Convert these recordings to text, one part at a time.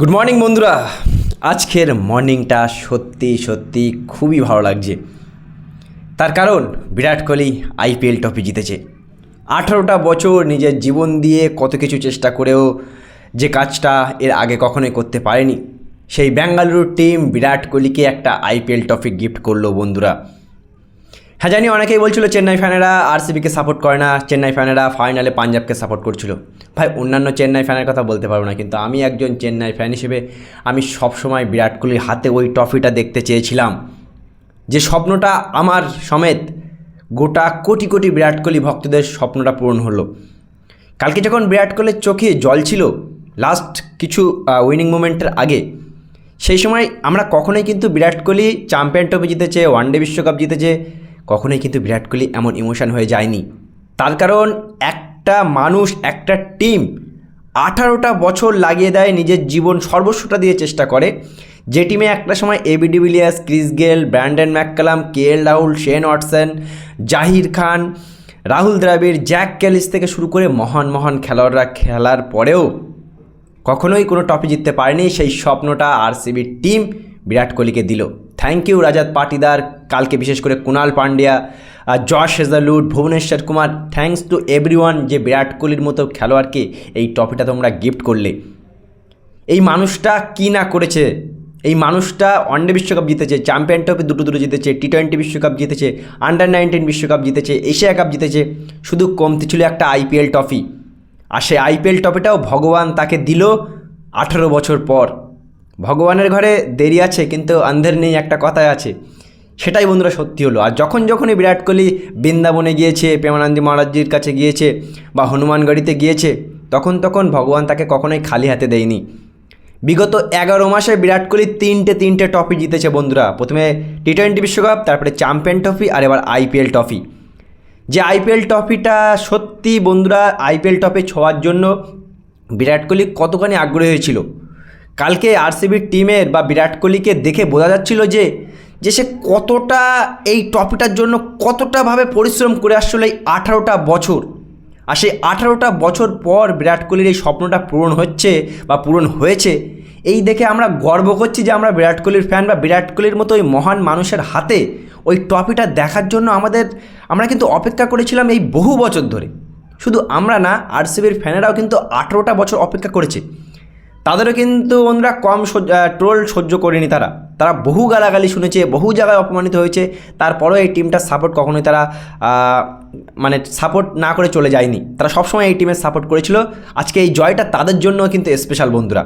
Good morning বন্ধুরা। আজকের মর্নিংটা সত্যি সত্যি খুবই ভালো লাগছে। তার কারণ, বিরাট কোহলি আইপিএল ট্রফি জিতেছে। আঠারোটা বছর নিজের জীবন দিয়ে কত কিছু চেষ্টা করেও যে কাজটা এর আগে কখনোই করতে পারেনি। সেই বেঙ্গালুরুর টিম বিরাট কোহলিকে একটা আইপিএল ট্রফি গিফট করল, বন্ধুরা। হ্যাঁ জানি অনেকেই বলছিল চেন্নাই ফ্যানেরা আরসিবিকে সাপোর্ট করে না, চেন্নাই ফ্যানেরা ফাইনালে পাঞ্জাবকে সাপোর্ট করছিল। ভাই, অন্যান্য চেন্নাই ফ্যানের কথা বলতে পারব না, কিন্তু আমি একজন চেন্নাই ফ্যান হিসেবে আমি সবসময় বিরাট কোহলির হাতে ওই ট্রফিটা দেখতে চেয়েছিলাম। যে স্বপ্নটা আমার সমেত গোটা কোটি কোটি বিরাট কোহলি ভক্তদের স্বপ্নটা পূরণ হলো। কালকে যখন বিরাট কোহলির চোখে জল ছিল লাস্ট কিছু উইনিং মুমেন্টের আগে, সেই সময় আমরা কখনোই কিন্তু বিরাট কোহলি চ্যাম্পিয়ন ট্রফি জিতেছে ওয়ানডে বিশ্বকাপ জিতেছে কখনোই কিন্তু বিরাট কোহলি এমন ইমোশন হয়ে যায়নি। তার কারণ একটা মানুষ, একটা টিম আঠারোটা বছর লাগিয়ে দেয়, নিজের জীবন সর্বস্বটা দিয়ে চেষ্টা করে। যে টিমে একটা সময় AB de Villiers Chris Gayle Brandon McCullum K L Rahul Shane Watson Zaheer Khan Rahul Dravid Jacques Kallis থেকে শুরু করে মহান মহান খেলোয়াড়রা খেলার পরেও কখনোই কোনো ট্রফি জিততে পারেনি। সেই স্বপ্নটা আরসিবির টিম বিরাট কোহলিকে দিল। থ্যাংক ইউ রাজাত পাটিদার কালকে বিশেষ করে Krunal Pandya Josh Hazlewood Bhuvneshwar Kumar thanks to everyone যে বিরাট কোহলির মতো খেলোয়াড়কে এই ট্রফিটা তোমরা গিফট করলে। এই মানুষটা কী না করেছে? এই মানুষটা ওয়ানডে বিশ্বকাপ জিতেছে চ্যাম্পিয়ন ট্রফি দুটো দুটো জিতেছে টি টোয়েন্টি বিশ্বকাপ জিতেছে আন্ডার নাইনটিন বিশ্বকাপ জিতেছে এশিয়া কাপ জিতেছে, শুধু কমতি ছিল একটা আইপিএল ট্রফি আর সেই আইপিএল ট্রফিটাও ভগবান তাকে দিল আঠেরো বছর পর। ভগবানের ঘরে দেরি আছে, কিন্তু অন্ধের নেই, একটা কথায় আছে। সেটাই বন্ধুরা সত্যি হলো। আর যখন যখনই বিরাট কোহলি বৃন্দাবনে গিয়েছে, প্রেমানন্দী মহারাজজির কাছে গিয়েছে বা হনুমানগড়িতে গিয়েছে, তখন তখন ভগবান তাকে কখনোই খালি হাতে দেয়নি। বিগত এগারো মাসে বিরাট কোহলি তিনটে তিনটে ট্রফি জিতেছে বন্ধুরা। প্রথমে টি টোয়েন্টি বিশ্বকাপ, তারপরে চ্যাম্পিয়ন ট্রফি আর এবার আইপিএল ট্রফি। যে আইপিএল ট্রফিটা সত্যি বন্ধুরা আইপিএল ট্রফি ছোঁয়ার জন্য বিরাট কোহলি কতখানি আগ্রহী হয়েছিল। কালকে আরসিবির টিমের বা বিরাট কোহলিকে দেখে বোঝা যাচ্ছিল যে যে সে কতটা এই ট্রফিটার জন্য কতটাভাবে পরিশ্রম করে আসছিল এই আঠারোটা বছর। আর সেই আঠারোটা বছর পর বিরাট কোহলির এই স্বপ্নটা পূরণ হচ্ছে বা পূরণ হয়েছে, এই দেখে আমরা গর্ব করছি যে আমরা বিরাট কোহলির ফ্যান বা বিরাট কোহলির মতো ওই মহান মানুষের হাতে ওই ট্রফিটা দেখার জন্য আমাদের, আমরা কিন্তু অপেক্ষা করেছিলাম এই বহু বছর ধরে। শুধু আমরা না আরসিবির ফ্যানেরাও কিন্তু আঠেরোটা বছর অপেক্ষা করেছে। তাদেরও কিন্তু বন্ধুরা কম ট্রোল সহ্য করেনি তারা। তারা বহু গালাগালি শুনেছে, বহু জায়গায় অপমানিত হয়েছে। তারপরেও এই টিমটার সাপোর্ট কখনোই তারা মানে সাপোর্ট না করে চলে যায়নি। তারা সবসময় এই টিমের সাপোর্ট করেছিল। আজকে এই জয়টা তাদের জন্য কিন্তু স্পেশাল বন্ধুরা।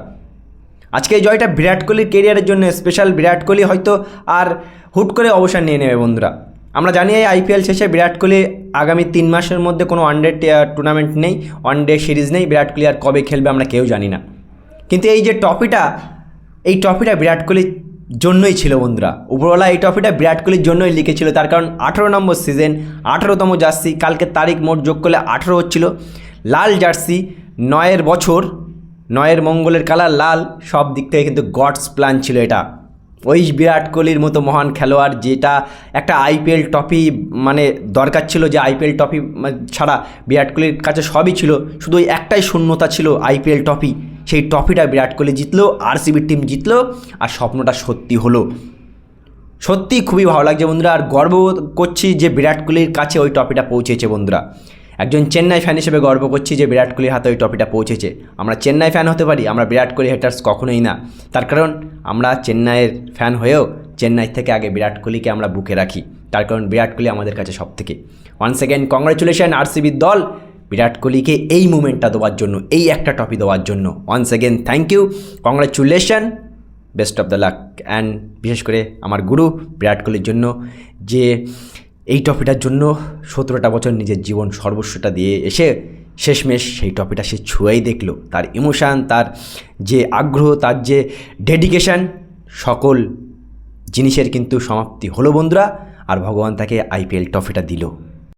আজকে এই জয়টা বিরাট কোহলির কেরিয়ারের জন্য স্পেশাল বিরাট কোহলি হয়তো আর হুট করে অবসর নিয়ে নেবে বন্ধুরা। আমরা জানি এই আইপিএল শেষে বিরাট কোহলি আগামী তিন মাসের মধ্যে কোনো ওয়ানডে টুর্নামেন্ট নেই ওয়ানডে সিরিজ নেই। বিরাট কোহলি আর কবে খেলবে আমরা কেউ জানি না। কিন্তু এই যে ট্রফিটা, এই ট্রফিটা বিরাট কোহলির জন্যই ছিল বন্ধুরা। উপরওয়ালা এই ট্রফিটা বিরাট কোহলির জন্যই লিখেছিল, তার কারণ আঠেরো নম্বর সিজন আঠেরোতম জার্সি, কালকে তারিখ মোট যোগ করলে আঠেরো হচ্ছিল। লাল জার্সি, নয়ের বছর, নয়ের মঙ্গলের কালার লাল, সব দিক থেকে কিন্তু গডস প্ল্যান ছিল এটা। ওই বিরাট কোহলির মতো মহান খেলোয়াড় যেটা একটা আইপিএল ট্রফি মানে দরকার ছিল যে আইপিএল ট্রফি ছাড়া বিরাট কোহলির কাছে সবই ছিল। শুধু ওই একটাই শূন্যতা ছিল আইপিএল ট্রফি। সেই ট্রফিটা বিরাট কোহলি জিতলো আরসিবির টিম জিতলো, আর স্বপ্নটা সত্যি হলো। সত্যি খুবই ভালো লাগছে বন্ধুরা, আর গর্ব করছি যে বিরাট কোহলির কাছে ওই ট্রফিটা পৌঁছেছে বন্ধুরা। একজন চেন্নাই ফ্যান হিসেবে গর্ব করছি যে বিরাট কোহলির হাতে ওই ট্রফিটা পৌঁছেছে। আমরা চেন্নাই ফ্যান হতে পারি, আমরা বিরাট কোহলি হেটার্স কখনোই না। তার কারণ, আমরা চেন্নাইয়ের ফ্যান হয়েও চেন্নাই থেকে আগে বিরাট কোহলিকে আমরা বুকে রাখি। তার কারণ বিরাট কোহলি আমাদের কাছে সব থেকে ওয়ান সেকেন্ড কংগ্রেচুলেশন আরসিবির দল। বিরাট কোহলিকে এই মুমেন্টটা দেওয়ার জন্য, এই একটা ট্রফি দেওয়ার জন্য। Once again thank you congratulation best of the luck and বিশেষ করে আমার গুরু বিরাট কোহলির জন্য যে এই ট্রফিটার জন্য সতেরোটা বছর নিজের জীবন সর্বস্বটা দিয়ে এসে শেষমেশ সেই ট্রফিটা সে ছুঁয়েই দেখল। তার ইমোশান তার যে আগ্রহ, তার যে ডেডিকেশান সকল জিনিসের কিন্তু সমাপ্তি হলো বন্ধুরা। আর ভগবান তাকে আইপিএল ট্রফিটা দিল।